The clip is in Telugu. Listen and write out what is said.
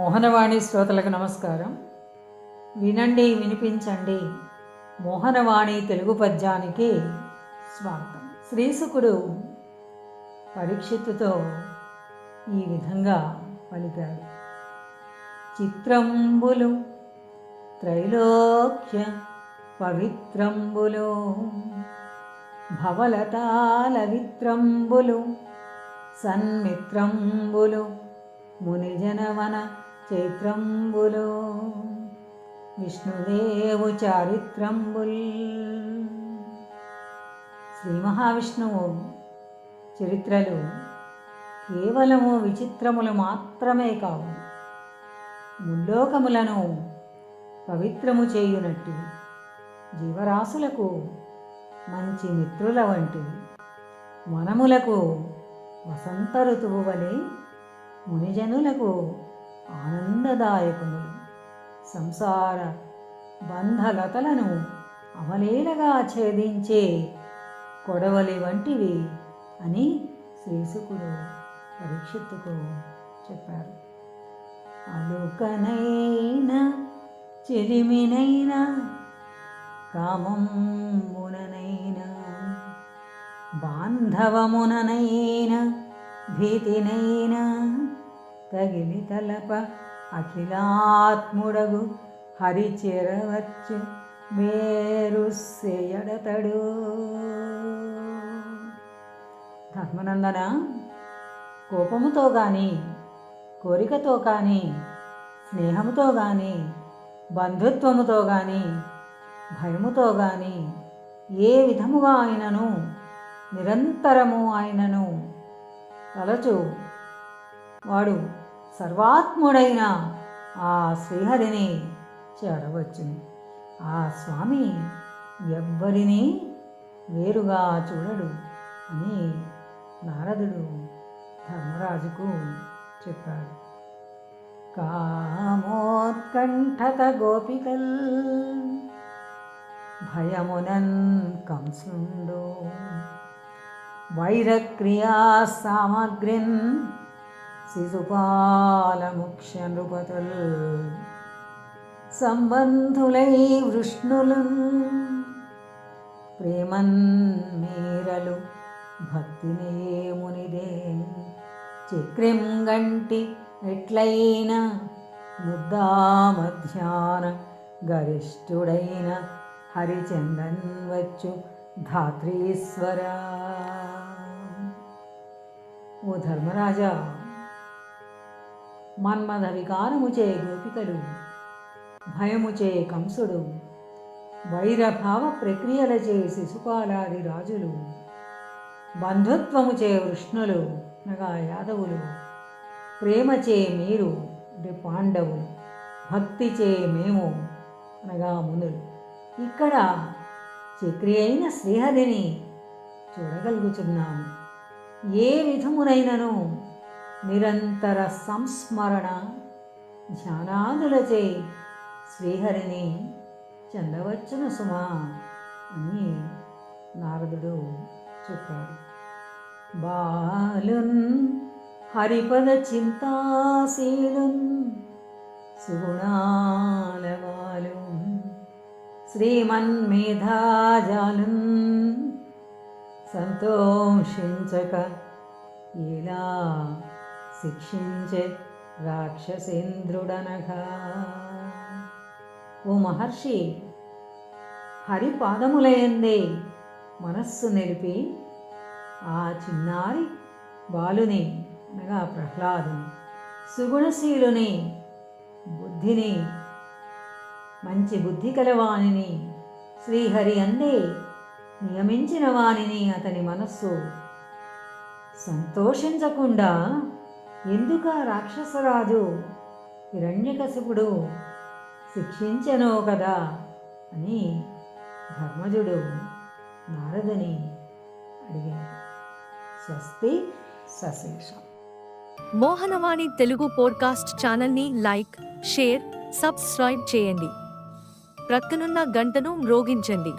మోహనవాణి శ్రోతలకు నమస్కారం. వినండి వినిపించండి. మోహనవాణి తెలుగు పద్యానికి స్వాగతం. శ్రీసుకుడు పరీక్షిత్తుతో ఈ విధంగా పలికాడు. చిత్రంబులు త్రైలోక్య పవిత్రంబులు భవలతాల విత్రంబులు సన్మిత్రంబులు మునిజనవన చైత్రంబులు విష్ణుదేవు చారిత్రంబుల్. శ్రీ మహావిష్ణువు చరిత్రలు కేవలము విచిత్రములు మాత్రమే కావు. ముల్లోకములను పవిత్రము చేయునట్టు జీవరాశులకు మంచి మిత్రుల వంటివి మనములకు వసంత ఋతువు వలె మునిజనులకు ఆనందదాయకములు సంసార బంధలతలను అవలీలగా ఛేదించే కొడవలి వంటివి అని శ్రీసుకుడు పరీక్షిత్తుకు చెప్పారు అలుకనైన చెలిమినైనా కామంబుననైనా బాంధవముననైన భీతినైనా తగిలి తలప అఖిలాత్ముడగు హరిచెరవచ్చు మేరు సేయడతడు ధర్మనందన కోపముతో కానీ కోరికతో కానీ స్నేహముతో కానీ బంధుత్వముతో కానీ భయముతో కానీ ఏ విధముగా ఆయనను నిరంతరము ఆయనను తలచు వాడు సర్వాత్ముడైన ఆ శ్రీహరిని చేరవచ్చును ఆ స్వామి ఎవ్వరిని వేరుగా చూడడు అని నారదుడు ధర్మరాజుకు చెప్పాడు. కామోత్కంఠత గోపికల్ భయమునన్ కంసుండు. వైరక్రియా సామగ్రిన్ శిశుపాలముఖ్య నృపతుల్ సంబంధులై వృష్ణులు ప్రేమన్ మీరలు భక్తినే మునిదే. చక్రిం గంటి ఎట్లైన ముద్దా మధ్యాన గరిష్ఠుడైన హరిచందన్ వచ్చు ధాత్రీశ్వరా. ఓ ధర్మరాజా! మన్మథ వికారముచే గోపికలు భయముచే కంసుడు వైరభావ ప్రక్రియలచే శిశుపాలాది రాజులు బంధుత్వముచే వృష్ణులు అనగా యాదవులు ప్రేమచే మీరు అంటే పాండవులు భక్తిచే మేము అనగా మునులు. ఇక్కడ చక్రి అయిన శ్రీహరిని చూడగలుగుతున్నాము ఏ విధమునైనను నిరంతర సంస్మరణ ధ్యానాదులచే శ్రీహరిని చెందవచ్చును సుమా అని నారదుడు చెప్పాడు. బాలున్ హరిపద చింతాశీలున్ సుగుణాలవాలు శ్రీమన్మేధాజాలున్ సంతోషించక ఇలా శిక్షించే రాక్షసేంద్రుడనగా. ఓ మహర్షి హరిపాదములయందే మనస్సు నిలిపి ఆ చిన్నారి బాలుని అనగా ప్రహ్లాదుని సుగుణశీలుని బుద్ధిని మంచి బుద్ధి కలవాణిని శ్రీహరి అందే నియమించిన వాణిని అతని మనస్సు సంతోషించకుండా ఎందుక రాక్షసరాజు? హిరణ్యకశిపుడు శిక్షించెనో కదా అని ధర్మజుడు నారదని అడిగాడు. స్వస్తి సశేషం. మోహనవాణి తెలుగు పోడ్కాస్ట్ ఛానల్ని లైక్ షేర్ సబ్స్క్రైబ్ చేయండి. ప్రక్కనున్న గంటను మ్రోగించండి.